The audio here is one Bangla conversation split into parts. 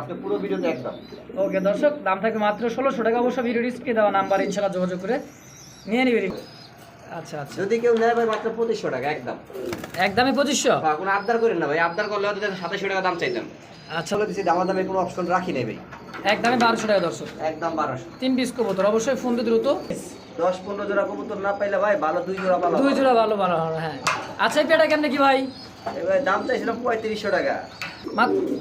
আপনি পুরো ভিডিওতে একদম ওকে দর্শক দাম থাকবে মাত্র ষোলোশো টাকা। অবশ্য ভিডিও ডিসপ্লে দেওয়া নাম্বার ইনশাল্লাহ যোগাযোগ করে নিয়ে নিবি। আচ্ছা আচ্ছা। যদি কেউ নেয় ভাই মাত্র পঁচিশশো টাকা একদম একদমই পঁচিশশো? কোনো আবদার করেন না ভাই আবদার করলে হয়তো সাতাশশো টাকা দাম চাইতাম। আচ্ছা। চলে দিচ্ছি দামা দামে কোনো অপশন রাখি নাই ভাই। একদমই বারোশো টাকা দর্শক। একদম বারোশো। তিন পিস কবুতর অবশ্যই ফোন দিয়ে দ্রুত। দশ পনেরো জোড়া কবুতর না পাইলে ভাই ভালো দুই জোড়া দুই জোড়া ভালো ভালো হ্যাঁ। আচ্ছা পেটা কেমনে কি ভাই দাম চাইছিলাম পঁয়ত্রিশশো টাকা।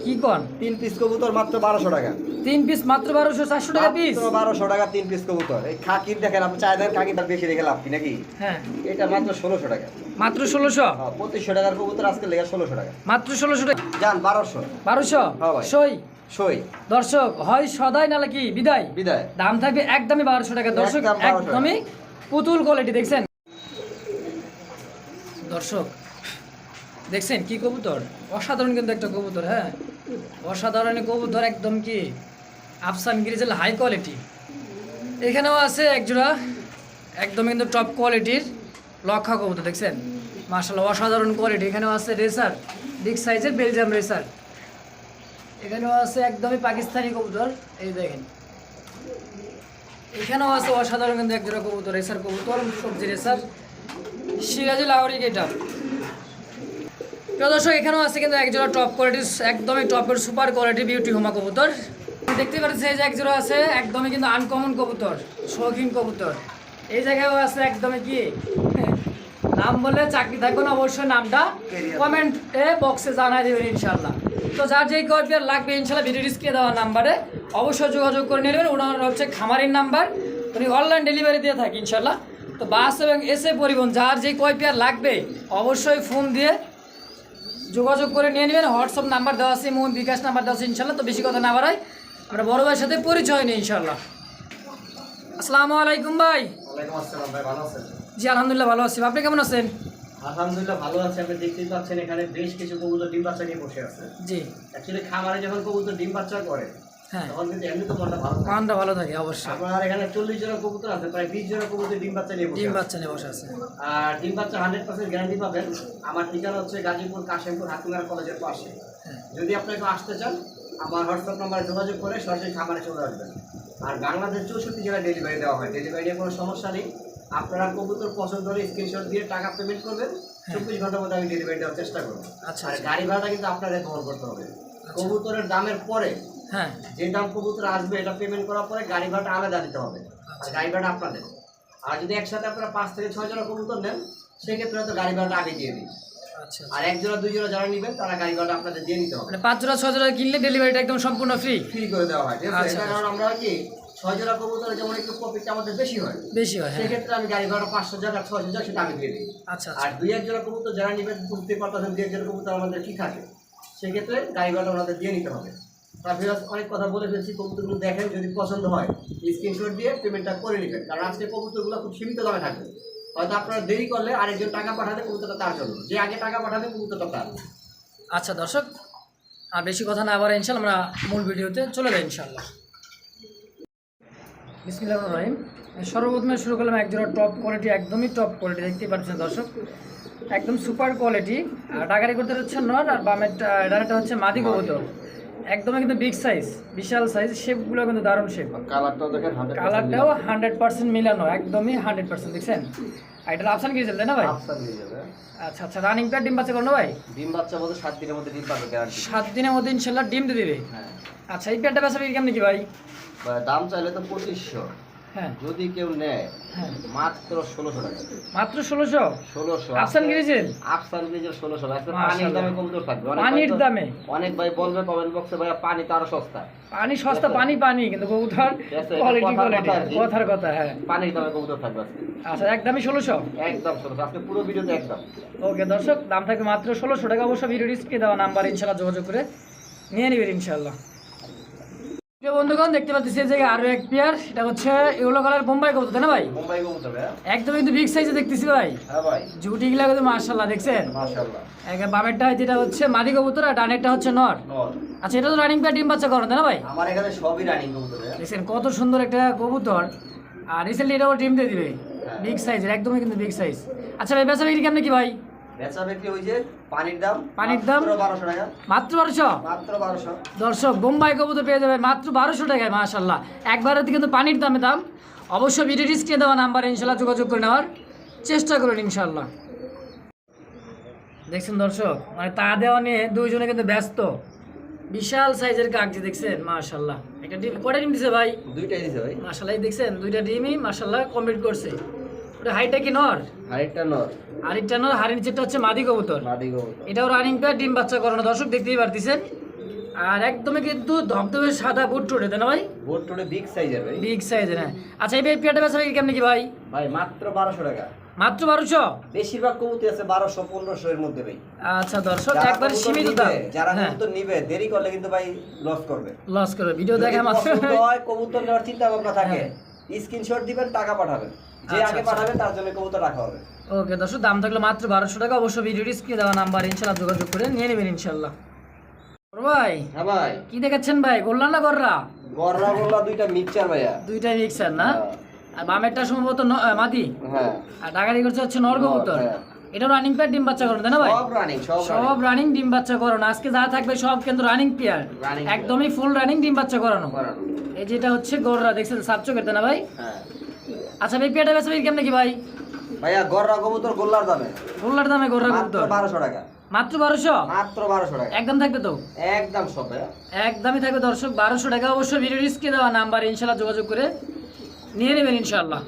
কি কন? তিন পিস কবুতর মাত্র বারোশো টাকা। তিন পিস মাত্র বারোশো চারশো টাকা পিস বারোশো টাকা তিন পিস কবুতর। এই খাকির দেখেন আপনি খাকিটা বেশি রেখে লাভ কি নাকি? হ্যাঁ। এটা মাত্র ষোলোশো টাকা। মাত্র ষোলোশো? হ্যাঁ, পঁচিশশো টাকার কবুতর আজকে লেগে ষোলোশো টাকা। মাত্র ষোলোশো টাকা? যান বারোশো। বারোশো? হ্যাঁ সই? সই। দর্শক হয় সদাই নালে কি? বিদায়? বিদায়। দাম থাকবে একদমই বারোশো টাকা। দর্শক একদম 1200 একদমই পুতুল কোয়ালিটি দেখছেন? দর্শক দেখছেন কি কবুতর? অসাধারণ কিন্তু একটা কবুতর হ্যাঁ? অসাধারণ কবুতর একদম কি? আফসান গিরিজেল হাই কোয়ালিটি। এখানেও আছে একজোড়া একদম কিন্তু টপ কোয়ালিটির লক্ষা কবুতর, দেখছেন? মার্শাল্লাহ অসাধারণ কোয়ালিটি। এখানেও আছে রেসার, বিগ সাইজের বেলজিয়াম রেসার। এখানেও আছে একদমই পাকিস্তানি কবুতর, এই দেখেন। এখানেও আছে অসাধারণ কিন্তু একজোড়া কবুতর, রেসার কবুতর, সবজি রেসার। সিরাজি লাহরি গেটা প্রিয় দর্শক এখানেও আছে কিন্তু একজোড়া টপ কোয়ালিটির একদমই টপের সুপার কোয়ালিটি বিউটি হোমা কবুতর। দেখতে পাচ্ছি এই যে একজোড়া আছে একদমই কিন্তু আনকমন কবুতর শৌখিন কবুতর। এই জায়গায়ও আছে একদমই কি? নাম বলে চাকরি থাকবে না অবশ্যই নামটা কমেন্টে বক্সে জানাই দেবেন ইনশাল্লাহ তো যার যেই কয়েকবার লাগবে ইনশাল্লাহ ভিডিও ডিসপ্লে দেওয়া নাম্বারে অবশ্যই যোগাযোগ করে নেবেন। ওনার হচ্ছে খামারির নাম্বার উনি অনলাইন ডেলিভারি দিয়ে থাকি ইনশাল্লাহ তো বাস এবং এসে পরিবহন যার যেই কয় পেয়ার লাগবে অবশ্যই ফোন দিয়ে যোগাযোগ করে নিয়ে নেবেন। হোয়াটসঅ্যাপ নাম্বার দেওয়া আছে মোহন বিকাশ নাম্বার দেওয়া আছে ইনশাল্লাহ। তো বেশি কথা না বাড়াই আমরা বড় ভাইয়ের সাথে পরিচয় নেই ইনশাল্লাহ। আসসালামু আলাইকুম ভাই। আসসালাম ভাই ভালো জি আলহামদুলিল্লাহ ভালো আছি। আপনি কেমন আছেন? আলহামদুলিল্লাহ ভালো আছে। আপনি দেখতেই পাচ্ছেন এখানে বেশ কিছু কবুতর ডিম বাচ্চা নিয়ে বসে আছে। জি। অ্যাকচুয়ালি খামারে যখন কবুতর ডিম বাচ্চা করে হ্যাঁ। তখন কিন্তু এমনি তো মনটা ভালো থাকে। মানটা ভালো থাকে অবশ্যই। আপনার এখানে চল্লিশ জন কবুতর আছে প্রায় বিশ জন কবুতর ডিম বাচ্চা নিয়ে ডিম বাচ্চা নিয়ে বসে আছে। আর ডিম বাচ্চা হান্ড্রেড পার্সেন্ট গ্যারান্টি পাবেন। আমার ঠিকানা হচ্ছে গাজীপুর কাশিমপুর হাতিমারা কলেজের পাশে। হ্যাঁ। যদি আপনাকে আসতে চান আমার হোয়াটসঅ্যাপ নাম্বারে যোগাযোগ করে সরাসরি খামারে চলে আসবেন। আর বাংলাদেশ চৌষট্টি জেলায় ডেলিভারি দেওয়া হয়। ডেলিভারি নিয়ে কোনো সমস্যা নেই। আপনারা কবুতর পছন্দ হলে স্ক্রিনশট দিয়ে টাকা পেমেন্ট করবেন। চব্বিশ ঘণ্টার মধ্যে আমি ডেলিভারি দেওয়ার চেষ্টা করব। আচ্ছা আর আচ্ছা। গাড়ি ভাড়াটা কিন্তু আপনাদের বহন করতে হবে। কবুতরের দামের পরে হ্যাঁ। যে দাম কবুতর আসবে এটা পেমেন্ট করার পরে গাড়ি ভাড়াটা আলাদা দিতে হবে। আর গাড়ি ভাড়া আপনাদের। আর যদি একসাথে আপনারা পাঁচ থেকে ছয় জোড়া কবুতর নেন সেক্ষেত্রে হয়তো গাড়ি ভাড়াটা আগে দিয়ে দিই। আচ্ছা আর এক জোড়া দুই জোড়া যারা নেবেন তারা গাড়ি ভাড়া আপনাদের দিয়ে নিতে হবে। মানে পাঁচ জোড়া ছয় জোড়া কিনলে ডেলিভারিটা একদম সম্পূর্ণ ফ্রি ফ্রি করে দেওয়া হয় ঠিক আছে? আচ্ছা, কারণ আমরা কি ছয় জোড়া কবুতরে যেমন একটু প্রফিটটা আমাদের বেশি হয় বেশি হয় হ্যাঁ। সেক্ষেত্রে আমি গাড়ি ভাড়া পাঁচশো টাকা ছয়শো টাকা সেটা আমি দিয়ে দিই। আচ্ছা আর আচ্ছা দুই এক জোড়া কবুতর যারা নেবেন বুঝতে পারতেছেন দুই এক জোড়া কবুতর আমাদের কি থাকে সেক্ষেত্রে গাড়ি ভাড়া ওনাদের দিয়ে নিতে হবে। তারপরে অনেক কথা বলে ফেলছি, কবুতরগুলো দেখেন, যদি পছন্দ হয় স্ক্রিনশট দিয়ে পেমেন্টটা করে নেবেন। কারণ আজকে কবুতরগুলো খুব সীমিত দামে থাকবে। হয়তো আপনারা দেরি করলে আরেকজন টাকা পাঠালে কবুতরটা তার জন্য। যে আগে টাকা পাঠাবে কবুতরটা তার। আচ্ছা দর্শক, আর বেশি কথা না আবার ইনশাল্লাহ আমরা মূল ভিডিওতে চলে যাই ইনশাল্লাহ। বিসমিল্লাহ রহিম। সর্বপ্রথমে শুরু করলাম একজোড়া টপ কোয়ালিটি একদমই টপ কোয়ালিটি দেখতেই পাচ্ছেন দর্শক। একদম সুপার কোয়ালিটি আর টাকারি করতে হচ্ছে নর, আর বামের ডানাটা হচ্ছে মাদি কবুতর। একদমই কিন্তু বিগ সাইজ বিশাল সাইজ শেপগুলো কিন্তু দারুণ শেপ কালারটাও দেখেন কালারটাও হান্ড্রেড পার্সেন্ট মিলানো। একদমই হান্ড্রেড পার্সেন্ট দেখছেন? এটার এটা কি চলবে না ভাই? অপশন দিয়ে যাবে। আচ্ছা আচ্ছা রানিং প্যাড ডিম বাচ্চা করো না ভাই? ডিম বাচ্চা বলতে সাত দিনের মধ্যে ডিম পাবে গ্যারান্টি সাত দিনের মধ্যে ইনশাল্লাহ ডিম দিয়ে দেবে? হ্যাঁ। আচ্ছা এই প্যাডটা বেচা বিক্রি কেমন কি ভাই দাম চাইলে তো পঁচিশশো। হ্যাঁ। যদি কেউ নেয় হ্যাঁ। মাত্র ষোলোশো টাকা। মাত্র ষোলোশো? ষোলোশো। আফসান গিরিজেল আফসান ষোলোশো পানির দামে কমতে থাকবে। পানির দামে? অনেক ভাই বলবে কমেন্ট বক্সে ভাই পানি তো আরও সস্তা। পানি সস্তা পানি পানি কিন্তু কবুতর কোয়ালিটি কথার কোয়ালিটি কথা কথার কথা হ্যাঁ। পানির দামে কবুতর থাকবে আচ্ছা একদমই ষোলোশো? একদম ষোলোশো। আজকে পুরো ভিডিওতে একদম। ওকে দর্শক দাম থাকবে মাত্র ষোলোশো টাকা। অবশ্য ভিডিও ডিসপ্লে দেওয়া নাম্বার ইনশাল্লাহ যোগাযোগ করে নিয়ে নেবেন ইনশাল্লাহ প্রিয় বন্ধুগণ দেখতে পাচ্ছি এই জায়গায় আরও এক পেয়ার এটা হচ্ছে ইউলো কালার বোম্বাই কবুতর তাই না ভাই? মুম্বাই কবুতর একদম কিন্তু বিগ সাইজে দেখতেছি ভাই। হ্যাঁ ভাই। জুটি গুলা কিন্তু মার্শাল্লাহ দেখছেন? মাশাআল্লাহ। একে বামেরটা যেটা হচ্ছে মাদি কবুতর আর ডানেরটা হচ্ছে নর। নর। আচ্ছা এটা তো রানিং প্যাড ডিম বাচ্চা করো তাই না ভাই? আমার এখানে সবই রানিং কবুতর দেখছেন কত সুন্দর একটা কবুতর। আর রিসেন্টলি এটা এটাও ডিম দিয়ে দিবে। হ্যাঁ। বিগ সাইজের একদমই কিন্তু বিগ সাইজ আচ্ছা ভাই বেচা বিক্রি কেমন কি ভাই? বেচা বিক্রি ওই যে পানির দাম পানির দাম? বারোশো টাকা। মাত্র বারোশো? মাত্র বারোশো। দর্শক বোম্বাই কবুতর পেয়ে যাবেন মাত্র বারোশো টাকায় মাশাল্লাহ একবারের কিন্তু পানির দামে দাম। অবশ্যই ভিডিও স্ক্রিনে দেওয়া নাম্বারে ইনশাল্লাহ যোগাযোগ করে নেওয়ার চেষ্টা করুন ইনশাল্লাহ দেখছেন দর্শক মানে তা দেওয়া নিয়ে দুইজনে কিন্তু ব্যস্ত। বিশাল সাইজের কাগজি দেখছেন? মাশাল্লাহ একটা ডিম কটা ডিম দিছে ভাই? দুইটাই দিছে ভাই। মাশাল্লাহ দেখছেন দুইটা ডিমই মাশাল্লাহ কমপ্লিট করছে। ওটা হাইটা কি নর? আরেকটা নর। আরেকটা নর হাড়ির নিচেরটা হচ্ছে মাদি কবুতর। মাদি কবুতর। এটাও রানিং ডিম বাচ্চা করানো দর্শক দেখতেই পারতেছেন। আর একদমই কিন্তু ধবধবে সাদা বুট টুটে তাই না ভাই? বোট টোটে বিগ সাইজের ভাই। বিগ সাইজের হ্যাঁ। আচ্ছা এই পেয়ারটা বেচা কেমন কি ভাই? ভাই মাত্র বারোশো টাকা। মাত্র বারোশো? বেশিরভাগ কবুতর আছে বারোশো পনেরোশো এর মধ্যে ভাই। আচ্ছা দর্শক একবার সীমিত দাম। যারা হ্যাঁ। কবুতর নিবে দেরি করলে কিন্তু ভাই লস করবে। লস করবে। ভিডিও দেখা মাত্র কবুতর নেওয়ার চিন্তা ভাবনা থাকে হ্যাঁ। স্ক্রিনশট দিবেন টাকা পাঠাবেন। যে আচ্ছা, আগে আচ্ছা। পাঠাবেন তার জন্য কবুতর রাখা হবে। ওকে দর্শক দাম থাকলে মাত্র বারোশো টাকা। অবশ্যই ভিডিওটি স্ক্রিনে দেওয়া নাম্বার ইনশাল্লাহ যোগাযোগ করে নিয়ে নেবেন ইনশাল্লাহ ভাই হ্যাঁ ভাই। কি দেখাচ্ছেন ভাই? গোল্লা না গররা? গররা গোল্লা দুইটা মিক্সচার ভাইয়া। দুইটা মিক্সার না? আর বামেরটা সম্ভবত মাদি? হ্যাঁ। আর ডাকাতি করছে হচ্ছে নর কবুতর। হ্যাঁ। এটা রানিং প্যাড ডিম বাচ্চা করো তাই না ভাই? সব রানিং সব রানিং ডিম বাচ্চা করানো আজকে যা থাকবে সব কিন্তু রানিং পেয়ার একদমই ফুল রানিং ডিম বাচ্চা করানো। করানো। এই যেটা হচ্ছে গররা দেখছেন? সাপচো করতে না ভাই? হ্যাঁ। আচ্ছা ভাই পেয়ারটা বেচা কেমন কি ভাই? ভাইয়া গররা কবুতর গোল্লার দামে। গোল্লার দামে গররা কবুতর? বারোশো টাকা। মাত্র বারোশো? মাত্র বারোশো টাকা। একদম থাকবে তো? একদম সব একদমই থাকবে দর্শক বারোশো টাকা। অবশ্যই ভিডিও রিস্কে দেওয়া নাম্বার ইনশাল্লাহ যোগাযোগ করে নিয়ে নেবেন ইনশাল্লাহ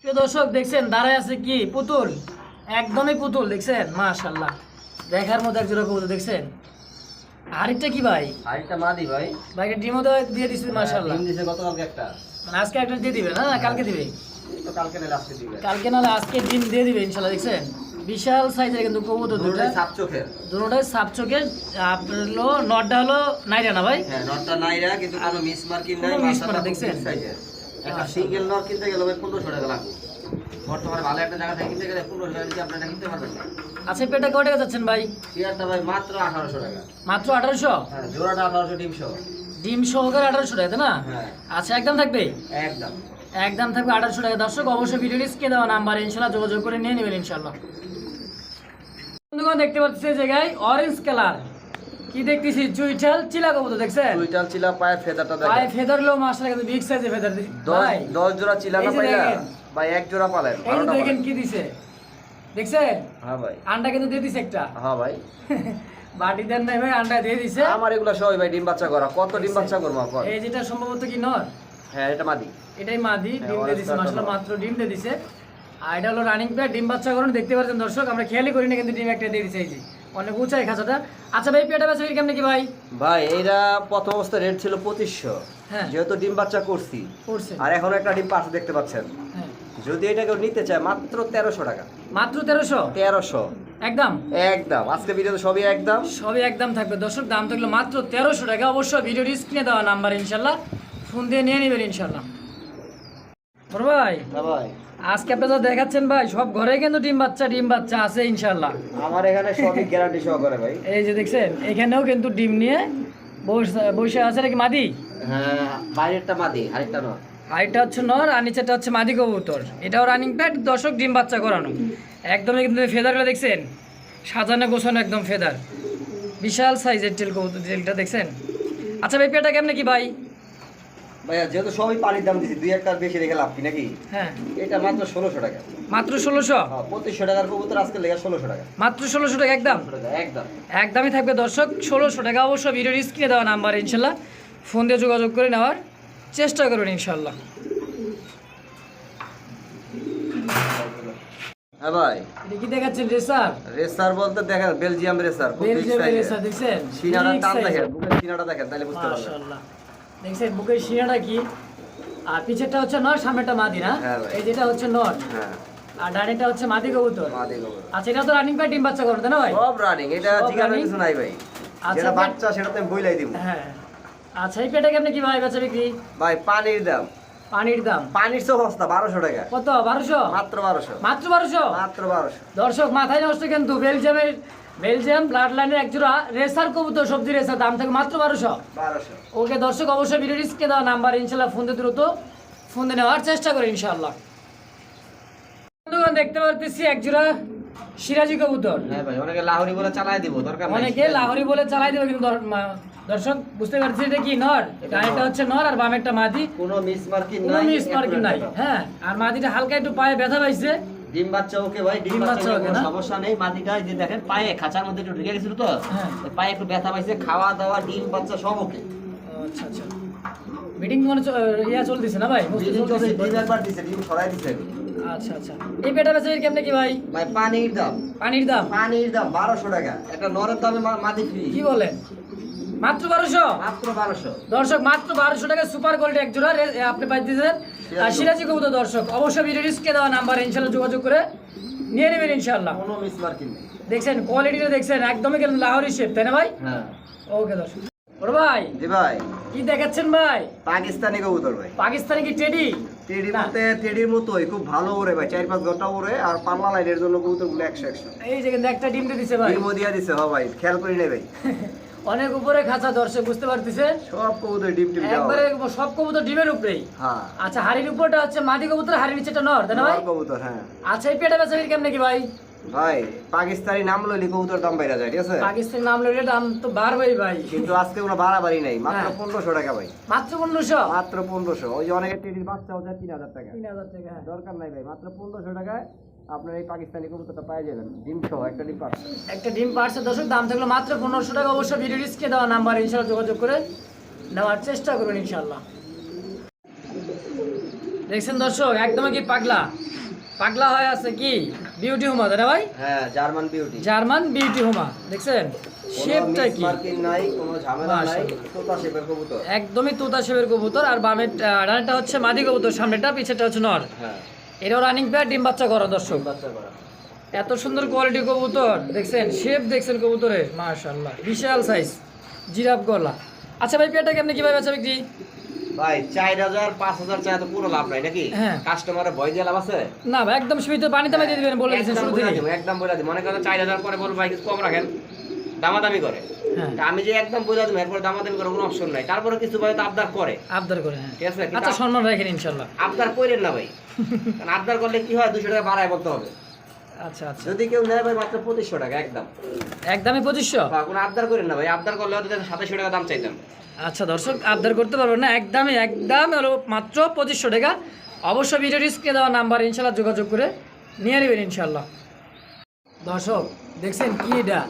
প্রিয় দর্শক দেখছেন দাঁড়ায় আছে কি? পুতুল। একদমই পুতুল দেখছেন? মাশাল্লাহ দেখার মতো একজোড়া কবুতর দেখছেন? আরেকটা কি ভাই? আরেকটা মাদি ভাই। ভাইকে ডিমও দিয়ে দিচ্ছে মাশাল্লাহ ডিম দিছে গতকালকে একটা। মানে আজকে একটা দিয়ে দিবে না? কালকে দিবে? কালকে নাহলে আজকে ডিম দিয়ে দিবে ইনশাল্লাহ দেখছেন? বিশাল সাইজের কিন্তু কবুতর দুটো। সাপ চোখের। দুটোটাই সাপ চোখের। আপনার হলো নটটা হলো নাইরা না ভাই? হ্যাঁ নটটা নাইরা কিন্তু কোনো মিস মার্কিং নাই কোনো miss মাথাটা mark খুব দেখছেন? big size এর। একটা আচ্ছা। সিঙ্গেল নট কিনতে গেলে ভাই পনেরোশো টাকা লাগবে। বর্তমানে ভালো একটা জায়গা থেকে কিনতে গেলে পনেরোশো টাকা দিয়ে আপনারা কিনতে পারবেন। আচ্ছা পেটা কয় টাকা যাচ্ছেন ভাই? মাত্র আঠারোশো টাকা। মাত্র হ্যাঁ জোড়াটা ডিম সহকারে আঠারোশো টাকা তাই না? হ্যাঁ। আচ্ছা একদম থাকবে? একদম। একদম থাকবে আঠারোশো টাকা। দর্শক অবশ্যই ভিডিও রিস্কে দেওয়া নাম্বার ইনশাল্লাহ যোগাযোগ করে নিয়ে নেবেন ইনশাল্লাহ বন্ধুগণ দেখতে পাচ্ছি এই জায়গায় অরেঞ্জ কালার কি দেখতেছি চুইঠাল চিলা কবুতর দেখছেন? দুইটাল চিলা পায়ের ফেদারটা পায়ে ফেদার লো মাসলা কিন্তু বিগ সাইজের ফেদার ভাই দশ জোড়া চিলা না পাইলা? ভাই এক জোড়া পালেন। এই দেখেন কি দিছে। দেখছেন? হ্যাঁ ভাই। আন্ডা কিন্তু দিয়ে দিছে একটা। হ্যাঁ ভাই। বাটি দেন নাই ভাই আন্ডা দিয়ে দিছে। আমার এগুলা সবাই ভাই ডিম বাচ্চা করা। কত ডিম বাচ্চা করব কর এই যেটা সম্ভবত কি নর? হ্যাঁ এটা মাদি। এটাই মাদি হ্যাঁ, ডিম দিয়ে দিছে colour। মাত্র ডিম দিয়ে দিছে। আর এটা হলো রানিং প্লেয়ার ডিম বাচ্চা করুন দেখতে পাচ্ছেন দর্শক আমরা খেয়ালই করি না কিন্তু ডিম একটা দিয়ে দিছে এই যে। অনেক উঁচাই খাঁচাটা। আচ্ছা ভাই পেটা বেচা কেমন কি ভাই? ভাই এরা প্রথম অবস্থা রেট ছিল পঁচিশশো। হ্যাঁ। যেহেতু ডিম বাচ্চা করছি। আর এখন একটা ডিম পাশে দেখতে পাচ্ছেন। হ্যাঁ। যদি এটা কেউ নিতে চায় মাত্র তেরোশো টাকা। মাত্র তেরোশো? তেরোশো। একদম? একদম। আজকে ভিডিওতে সবই একদম। সবই একদম থাকবে। দর্শক দাম থাকল মাত্র তেরোশো টাকা। অবশ্যই ভিডিওর স্ক্রিনে দেওয়া নাম্বার ইনশাল্লাহ। ফোন দিয়ে নিয়ে নেবেন ইনশাল্লাহ। বড় ভাই। ভাই। আজকে আপনারা যা দেখাচ্ছেন ভাই সব ঘরে কিন্তু ডিম বাচ্চা ডিম বাচ্চা আছে ইনশাল্লাহ আমার এখানে সবই গ্যারান্টি সহকারে ভাই। এই যে দেখছেন এখানেও কিন্তু ডিম নিয়ে বসে- আছে নাকি মাদি? হ্যাঁ বাইরেরটা মাদি আরেকটা নয় হাইটা হচ্ছে নর আর নিচেটা হচ্ছে মাদি কবুতর। এটাও রানিং প্যাড দর্শক ডিম বাচ্চা করানো। একদমই কিন্তু ফেদারগুলো দেখছেন? সাজানো গোছানো একদম ফেদার। বিশাল সাইজের টেল কবুতর টেলটা দেখছেন? আচ্ছা ভাই পেটা কেমনে কি ভাই? ভাইয়া যেহেতু সবই পানির দাম দুই একটা বেশি রেখে লাভ কি নাকি? হ্যাঁ। এটা মাত্র ষোলোশো টাকা। মাত্র ষোলোশো? হ্যাঁ পঁচিশশো টাকার কবুতর আজকে লেগে ষোলোশো টাকা। মাত্র ষোলোশো টাকা একদম? একদম। একদমই থাকবে দর্শক ষোলোশো টাকা অবশ্য ভিডিওর স্ক্রিনে দেওয়া নাম্বার ইনশাল্লাহ। ফোন দিয়ে যোগাযোগ করে নেওয়ার চেষ্টা করুন ইনশাল্লাহ। হ্যাঁ ভাই। এটা কি দেখাচ্ছেন রেসার? রেসার বলতে দেখেন বেলজিয়াম রেসার এর। রেসার দেখছেন? টান দেখেন বুকের দেখেন তাহলে বুঝতে পারবেন। মাশাআল্লাহ। দেখছেন বুকের শিরাটা কি? আর পিছেরটা হচ্ছে নর সামনেটা মাদি না? হ্যাঁ এই যেটা হচ্ছে নর। হ্যাঁ। আর ডানেটা হচ্ছে মাদি কবুতর। আচ্ছা এটা তো রানিং পাই ডিম বাচ্চা করতে না ভাই? সব রানিং এটা running? কিছু নাই ভাই। আচ্ছা, যেটা বাচ্চা সেটা তো আমি বইলাই দিব। হ্যাঁ। আচ্ছা এই পেটে কেমনে কি ভাই বেচা বিক্রি? ভাই পানির দাম। পানির দাম? পানির তো সস্তা বারোশো টাকা। কত? বারোশো? মাত্র বারোশো। মাত্র বারোশো? মাত্র বারোশো। দর্শক মাথায় নষ্ট কিন্তু বেলজিয়ামের বেলজিয়াম ব্লাড লাইনের একজোড়া রেসার কবুতর সবজি রেসার দাম থাকে মাত্র বারোশো। বারোশো। ওকে দর্শক অবশ্যই ভিডিও রিস্কে দেওয়া নাম্বার ইনশাল্লাহ ফোন দিয়ে দ্রুত ফোন দিয়ে নেওয়ার চেষ্টা করি ইনশাল্লাহ দেখতে পারতেছি একজোড়া সিরাজি কবুতর। হ্যাঁ ভাই অনেকে লাহোরি বলে চালাই দিব দরকার অনেকে লাহোরি বলে চালাই দেবে কিন্তু দর্শক বুঝতে পারছি এটা কি নর? ডানেরটা হচ্ছে নর আর বামেরটা মাদি। কোনো মিস মার্কিং কোনো নাই মিস মার্কিং নাই হ্যাঁ আর মাদিটা হালকা একটু পায়ে ব্যথা পাইছে। ডিম বাচ্চা ওকে ভাই ডিম বাচ্চা ওকে? সমস্যা নেই যে দেখেন পায়ে খাঁচার মধ্যে একটু ঢুকে গেছিল তো হ্যাঁ। পায়ে একটু ব্যথা পাইছে খাওয়া দাওয়া ডিম বাচ্চা সব ওকে। আচ্ছা আচ্ছা। মিটিং মানে ইয়া চলতেছে না ভাই? বুঝতে ডিম চলছে, চলতেছে? ডিম একবার দিছে ডিম দিছে আচ্ছা আচ্ছা। এই পেটা বেচা কেমনে কি ভাই? ভাই পানির দাম। পানির দাম? পানির দাম বারোশো টাকা। একটা নরের দামে মা- মাটি ফ্রি কি বলেন? মাত্র বারোশো? মাত্র বারোশো। দর্শক মাত্র বারোশো টাকা সুপার কোয়ালিটি এক জোড়া আপনি পাই দিয়েছেন আর সিরাজি কবুতর দর্শক অবশ্যই ভিডিও রিস্কে দেওয়া নাম্বার ইনশাল্লাহ যোগাযোগ করে নিয়ে নেবেন ইনশাল্লাহ কোনো মিস মার্কিং নেই। দেখছেন কোয়ালিটিটা দেখছেন একদমই কিন্তু লাহোরি শেপ তাই না ভাই? হ্যাঁ। ওকে দর্শক। ওর ভাই জি ভাই। কি দেখাচ্ছেন ভাই? পাকিস্তানি কবুতর ভাই। পাকিস্তানি কি টেডি না। মধ্যে টেডির মতোই খুব ভালো ওরে ভাই চার পাঁচ ঘণ্টা ওরে আর পাল্লা লাইনের জন্য কবুতরগুলো একশো একশো। এই যে একটা ডিম দিছে ভাই। ডিমও দিয়া দিছে হ ভাই খেয়াল করি নাই ভাই। অনেক উপরে খাঁচা দর্শক বুঝতে পারতেছেন সব কবুতর ডিম টিম একবারে সব কবুতর ডিমের উপরেই? হ্যাঁ। আচ্ছা হাড়ির উপরটা হচ্ছে মাদি কবুতর হাড়ির নিচেটা নর তাই না ভাই? কবুতর হ্যাঁ। আচ্ছা এই পেটা বেচা কেমনে কি ভাই? ভাই পাকিস্তানি নাম লইলি কবুতর দাম বাইরা যায় ঠিক আছে? পাকিস্তানি নাম লইলে দাম তো বাড়বেই ভাই। কিন্তু আজকে কোনো বাড়াবাড়ি নাই মাত্র হ্যাঁ। পনেরোশো টাকা ভাই। মাত্র পনেরোশো? মাত্র পনেরোশো। ওই যে অনেকের টেডির বাচ্চা হচ্ছে তিন হাজার টাকা। তিন হাজার টাকা হ্যাঁ। দরকার নাই ভাই মাত্র পনেরোশো টাকায় আপনার এই পাকিস্তানি কবুতরটা পাই যাবেন ডিম সহ একটা ডিম পাচ্ছে একটা ডিম পার্সেল দর্শক দাম থাকল মাত্র পনেরোশো টাকা। অবশ্যই ভিডিও রিস্কে দেওয়া নাম্বার ইনশাল্লাহ যোগাযোগ করে নেওয়ার চেষ্টা করবেন ইনশাল্লাহ। দেখছেন দর্শক একদমই কি পাগলা? পাগলা হয়ে আছে কি? বিউটি হুমা না ভাই? হ্যাঁ জার্মান বিউটি জার্মান বিউটি হুমা দেখছেন? শেপটা কি? মার্কিং নাই কোনো ঝামেলা নাই তোতা শেপের কবুতর। একদমই তোতা শেপের কবুতর আর বামের ডানেরটা হচ্ছে মাদি কবুতর সামনেটা পিছেরটা হচ্ছে নর। হ্যাঁ। এটাও রানিং পেয়ার ডিম বাচ্চা করা দর্শক। বাচ্চা করা এত সুন্দর কোয়ালিটি কবুতর দেখছেন? শেপ দেখছেন কবুতরের? মাশাআল্লাহ। বিশাল সাইজ জিরাফ গলা। আচ্ছা ভাই পেয়ারটা কেমনি কীভাবে বেচা বিক্রি? ভাই চার হাজার পাঁচ হাজার চাই তো পুরো লাভ নাই নাকি? হ্যাঁ। কাস্টমারের ভয় দিয়ে লাভ আছে? না ভাই একদম সীমিত পানিতে দিয়ে দিবেন বলে দিয়েছেন একদম শুরু বলে থেকে। একদম বলে দিব। মনে করেন চার হাজার পরে বলব ভাই কিছু কম রাখেন। দামাদামি করে। হ্যাঁ। আমি যে একদম বলে দিব এরপর দামাদামি করার কোনো অপশন নাই। তারপরে কিছু ভাই তো আবদার করে। আবদার করে হ্যাঁ। ঠিক আছে? আচ্ছা সম্মান রাখেন ইনশাল্লাহ। আবদার করেন না ভাই। কারণ আবদার করলে কি হয়? দুশো টাকা বাড়ায় বলতে হবে। আচ্ছা আচ্ছা। যদি কেউ নেয় ভাই মাত্র পঁচিশশো টাকা একদম। একদমই পঁচিশশো? কোনো আবদার করেন না ভাই। আবদার করলে হয়তো সাতাশশো টাকা দাম চাইতাম। আচ্ছা দর্শক আবদার করতে পারবেন না। একদমই একদম হলো মাত্র পঁচিশশো টাকা। অবশ্যই দেওয়া নাম্বার ইনশাল্লাহ যোগাযোগ করে নিয়ে নেবেন ইনশাল্লাহ। দর্শক দেখছেন কি এটা?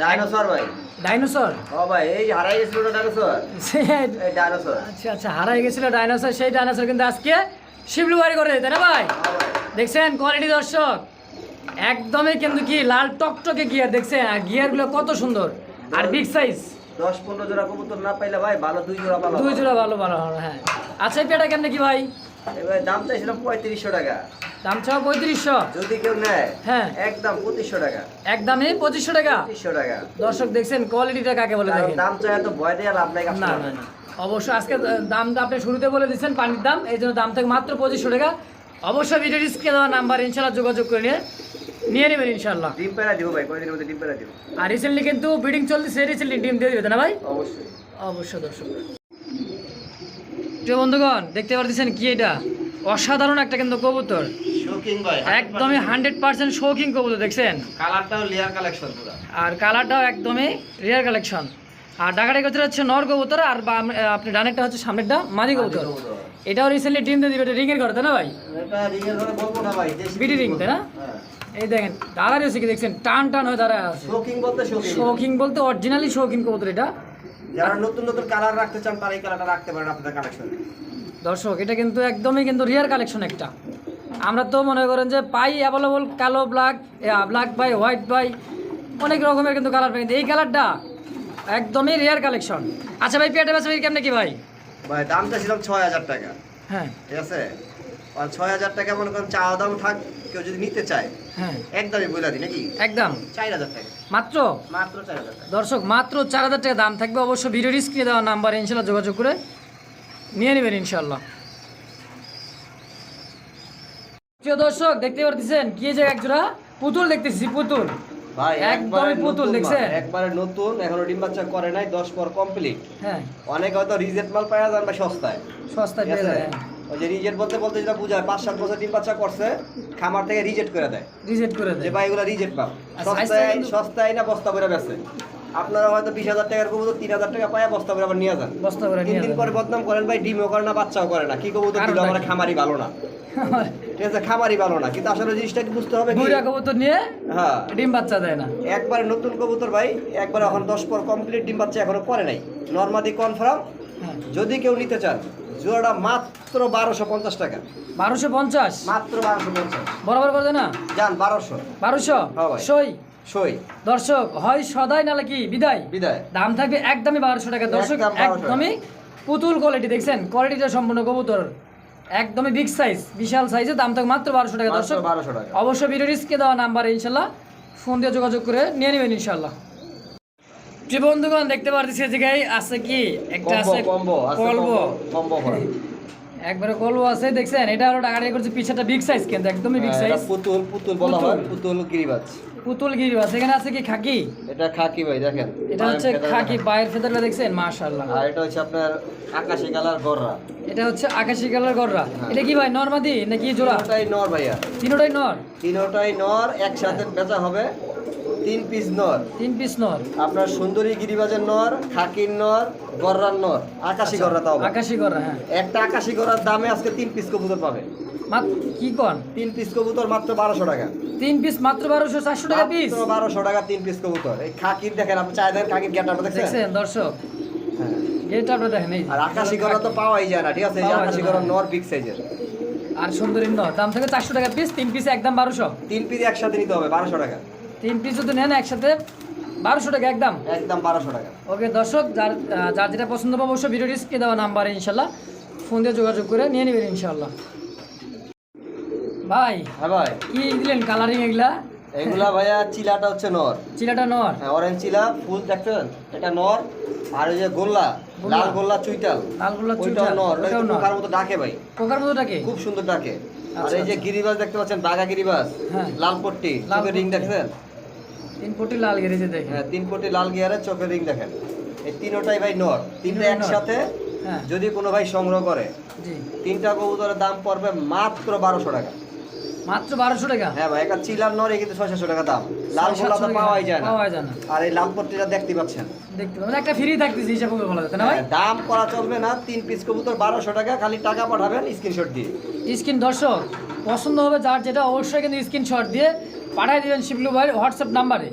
ডাইনোসর ভাই। ডাইনোসর ও ভাই এই হারাই গেছিল ডাইনোসর এই ডাইনোসর আচ্ছা আচ্ছা হারাই গেছিল ডাইনোসর সেই ডাইনোসর কিন্তু আজকে শিবলু বাড়ি করে তাই না ভাই? দেখছেন কোয়ালিটি দর্শক? একদমই কিন্তু কি লাল টকটকে গিয়ার দেখছেন? আর গিয়ারগুলো কত সুন্দর। আর বিগ সাইজ দশ পনেরো জোড়া কবুতর না পাইলে ভাই ভালো দুই জোড়া পালো দুই জোড়া ভালো ভালো ভালো হ্যাঁ। আচ্ছা পেটা কেমনে কি ভাই? এবার দাম চাইছিলাম পঁয়ত্রিশশো টাকা। দাম চাও পঁয়ত্রিশশো? যদি কেউ নেয় হ্যাঁ। একদম পঁচিশশো টাকা। একদমই পঁচিশশো টাকা? পঁচিশশো টাকা। দর্শক দেখছেন কোয়ালিটিটা কাকে বলে দেখেন? দাম চাই তো ভয় লাভ নাই না না না। অবশ্যই আজকে দামটা আপনি শুরুতে বলে দিচ্ছেন পানির দাম এই জন্য দাম থেকে মাত্র পঁচিশশো টাকা। অবশ্যই ভিডিও দেওয়া নাম্বার ইনশাল্লাহ যোগাযোগ করে নিয়ে নিয়ে নেবেন ইনশাল্লাহ ডিম পেড়া দিব ভাই কয়দিনের মধ্যে ডিম পেড়া দিব? আর রিসেন্টলি কিন্তু বিডিং চলছে রিসেন্টলি ডিম দিয়ে দিবে না ভাই? অবশ্যই। অবশ্যই দর্শক। প্রিয় বন্ধুগণ দেখতে পারতেছেন কি এটা? অসাধারণ একটা কিন্তু কবুতর। একদমই হান্ড্রেড পার্সেন্ট শৌখিন কবুতর দেখছেন? কালারটাও লেয়ার কালেকশন পুরো। আর কালারটাও একদমই রিয়ার কালেকশন। আর ডাকাটি কবুতর হচ্ছে নর কবুতর আর আপনি ডানেরটা হচ্ছে সামনেরটা মাদি কবুতর। এটাও রিসেন্টলি ডিম দিয়ে দিবে এটা রিংয়ের ঘর তাই না ভাই? এটা রিঙের ঘরে বলব না ভাই দেশি বিডি রিং তাই না? হ্যাঁ। এই দেখেন দাঁড়ায় রয়েছে কি দেখছেন টান টান হয়ে দাঁড়ায় আছে। শোকিং বলতে শৌখিন। বলতে অরিজিনালি শৌখিন কবুতর এটা। যারা নতুন নতুন কালার রাখতে চান তারা এই কালারটা রাখতে পারেন আপনাদের কালেকশন দর্শক এটা কিন্তু একদমই কিন্তু রিয়ার কালেকশন একটা। আমরা তো মনে করেন যে পাই অ্যাভেলেবল কালো black black by white by অনেক রকমের কিন্তু কালার পাই। কিন্তু এই কালারটা একদমই রিয়ার কালেকশন আচ্ছা ভাই পেটে বেচা কেমনে কি ভাই? ভাই দামটা ছিলাম ছয় হাজার টাকা। হ্যাঁ। ঠিক আছে? ছয় হাজার টাকা মনে করেন চাওয়া দাম থাক কেউ যদি নিতে চায় হ্যাঁ। একদমই বলে দিই নাকি? একদম। চার হাজার টাকা। মাত্র? মাত্র চার হাজার টাকা। দর্শক মাত্র চার হাজার টাকা দাম থাকবে। অবশ্য ভিডিও স্ক্রিনে দেওয়া নাম্বার ইনশাল্লাহ যোগাযোগ করে নিয়ে নেবেন ইনশাল্লাহ। প্রিয় দর্শক দেখতে পারতেছেন? কি যে এক জোড়া? পুতুল দেখতেছি পুতুল। ভাই একদমই পুতুল দেখছেন? একবারে নতুন এখনও ডিম বাচ্চা করে নাই দশ পর কমপ্লিট হ্যাঁ। অনেক হয়তো রিজেক্ট মাল পাওয়া যান বা সস্তায়। সস্তায় পেয়ে যায়। ওই যে রিজেক্ট বলতে বলতে যেটা বোঝায় পাঁচ সাত বছর ডিম বাচ্চা করছে খামার থেকে রিজেক্ট করে দেয়। রিজেক্ট করে যে ভাই এগুলো রিজেক্ট পাও। সস্তায় সস্তায় না বস্তা করে বেচে। আপনারা হয়তো বিশ হাজার টাকার কবুতর তিন হাজার টাকা পায় বস্তা করে আবার নিয়ে যান। বস্তা করে তিন দিন পরে বদনাম করেন ভাই ডিমও করে না বাচ্চাও করে না। কি কবুতর দিল আমার? খামারি ভালো না। ঠিক আছে খামারি ভালো না। কিন্তু আসলে জিনিসটা কি বুঝতে হবে বুড়া কবুতর নিয়ে হ্যাঁ। ডিম বাচ্চা দেয় না। একবারে নতুন কবুতর ভাই একবার এখন দশ পর কমপ্লিট ডিম বাচ্চা এখনও করে নাই। নর্মাদি কনফার্ম হ্যাঁ। যদি কেউ নিতে চান জোড়াটা মাত্র বারোশো পঞ্চাশ টাকা। বারোশো পঞ্চাশ? মাত্র বারোশো পঞ্চাশ। বরাবর করে না। যান বারোশো। বারোশো? হ্যাঁ সই? সই। দর্শক হয় সদাই নালে কি বিদায়? বিদায়। দাম থাকবে একদমই বারোশো টাকা। দর্শক একদমই পুতুল কোয়ালিটি দেখছেন? কোয়ালিটিটা সম্পূর্ণ কবুতর। একদমই বিগ সাইজ বিশাল সাইজের দাম থাকবে মাত্র বারোশো টাকা। দর্শক বারোশো টাকা। অবশ্যই ভিডিও রিস্কে দেওয়া নাম্বারে ইনশাল্লাহ ফোন দিয়ে যোগাযোগ করে নিয়ে নেবেন ইনশাল্লাহ। যে বন্ধুগণ দেখতে পারতেছি এদিকে আছে কি? একটা আছে কলবো। কম্বো একবারে কলবো আছে দেখছেন? এটা হলো টাকাটা করছে পিছাটা বিগ সাইজ কিন্তু একদমই বিগ হ্যাঁ, সাইজ পুতুল পুতুল বলা হয় পুতুল। গিরিবাজ। পুতুল গিরি আছে এখানে আছে কি খাকি? এটা খাকি ভাই দেখেন। এটা হচ্ছে খাকি পায়ের ফেদারটা দেখছেন? মাশাআল্লাহ। আর এটা হচ্ছে আপনার আকাশি কালার গররা। এটা হচ্ছে আকাশি কালার গররা। হ্যাঁ। এটা কি ভাই নরমাদি নাকি জোড়া? তিনটাই নর ভাইয়া। তিনোটাই নর? তিনটাই নর একসাথে বেচা হবে। তিন পিস নর। তিন পিস নর। আপনার সুন্দরী গিরিবাজের নর খাকির নর গররার নর আকাশি গররা তাও। আকাশি গররা হ্যাঁ। একটা আকাশি গররার দামে আজকে তিন পিস কবুতর পাবে। মাত্র কি কন? তিন পিস কবুতর মাত্র বারোশো টাকা। তিন পিস মাত্র বারোশো চারশো টাকা পিস বারোশো টাকা তিন পিস কবুতর। এই খাকির দেখেন আপনি চাই দেখেন খাকির গেট দেখছেন? দর্শক? হ্যাঁ। এটা আপনারা দেখেন এই আর আকাশি গররা তো পাওয়াই যায় না ঠিক আছে? আকাশি যায় নর বিগ সাইজের আর সুন্দরী নর দাম থেকে চারশো টাকা পিস তিন পিস একদম বারোশো। তিন পিস একসাথে নিতে হবে বারোশো টাকা। তিন পিস যদি নেন একসাথে বারোশো টাকা একদম? একদম বারোশো টাকা। ওকে দর্শক যার যার যেটা পছন্দ পাবো অবশ্যই ভিডিও ডিসকে দেওয়া নাম্বারে ইনশাল্লাহ ফোন দিয়ে যোগাযোগ করে নিয়ে নেবেন ইনশাল্লাহ। ভাই হ্যাঁ ভাই। কি দিলেন কালারিং এগুলা? এগুলা ভাইয়া চিলাটা হচ্ছে নর। চিলাটা নর? হ্যাঁ অরেঞ্জ চিলা ফুল দেখছেন? এটা নর আর ওই যে গোল্লা। লাল গোল্লা চুইটাল। লাল গোল্লা চুইটাল নর পোকার মতো ডাকে ভাই। পোকার মতোটাকে খুব সুন্দর ডাকে। আর আচ্ছা, এই যে আচ্ছা। গিরিবাজ দেখতে পাচ্ছেন বাঘা গিরিবাজ হ্যাঁ। লাল পট্টি লাল রিং পট্টি। তিন লাল গেরেছে দেখে হ্যাঁ তিন লাল গিয়ারে চোখের রিং দেখেন। এই তিনোটাই ভাই নর। তিনটা একসাথে হ্যাঁ। যদি কোনো ভাই সংগ্রহ করে তিনটা কবুতরের দাম পড়বে মাত্র বারোশো টাকা। মাত্র বারোশো টাকা? হ্যাঁ ভাই একটা চিলার নর কিন্তু ছয় সাতশো টাকা দাম। লাল গোলা তো পাওয়াই যায় না। পাওয়া যায় না। আর এই লাল পট্টিটা দেখতে পাচ্ছেন? দেখতে পাবেন। একটা ফ্রি থাকতেছে হিসাব করে যাচ্ছে না ভাই? হ্যাঁ, দাম করা চলবে না। তিন পিস কবুতর বারোশো টাকা খালি টাকা পাঠাবেন স্ক্রিনশট দিয়ে। স্ক্রিন দর্শক পছন্দ হবে যার যেটা অবশ্যই কিন্তু স্ক্রিনশট দিয়ে পাঠিয়ে দিবেন শিবলু ভাই হোয়াটসঅ্যাপ নাম্বারে।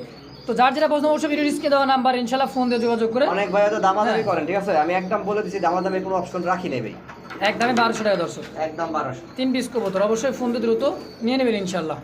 তো যার যেটা প্রশ্ন অবশ্যই ভিডিও স্ক্রিনে দেওয়া নাম্বার ইনশাল্লাহ ফোন দিয়ে যোগাযোগ করে। অনেক ভাই হয়তো দামাদামি হ্যাঁ। করেন ঠিক আছে? আমি একদম বলে দিচ্ছি দামাদামি কোনো অপশন রাখি নেবে একদমই বারোশো টাকা দর্শক। একদম বারোশো। তিন পিস কবুতর অবশ্যই ফোন দিয়ে দ্রুত নিয়ে নেবেন ইনশাল্লাহ।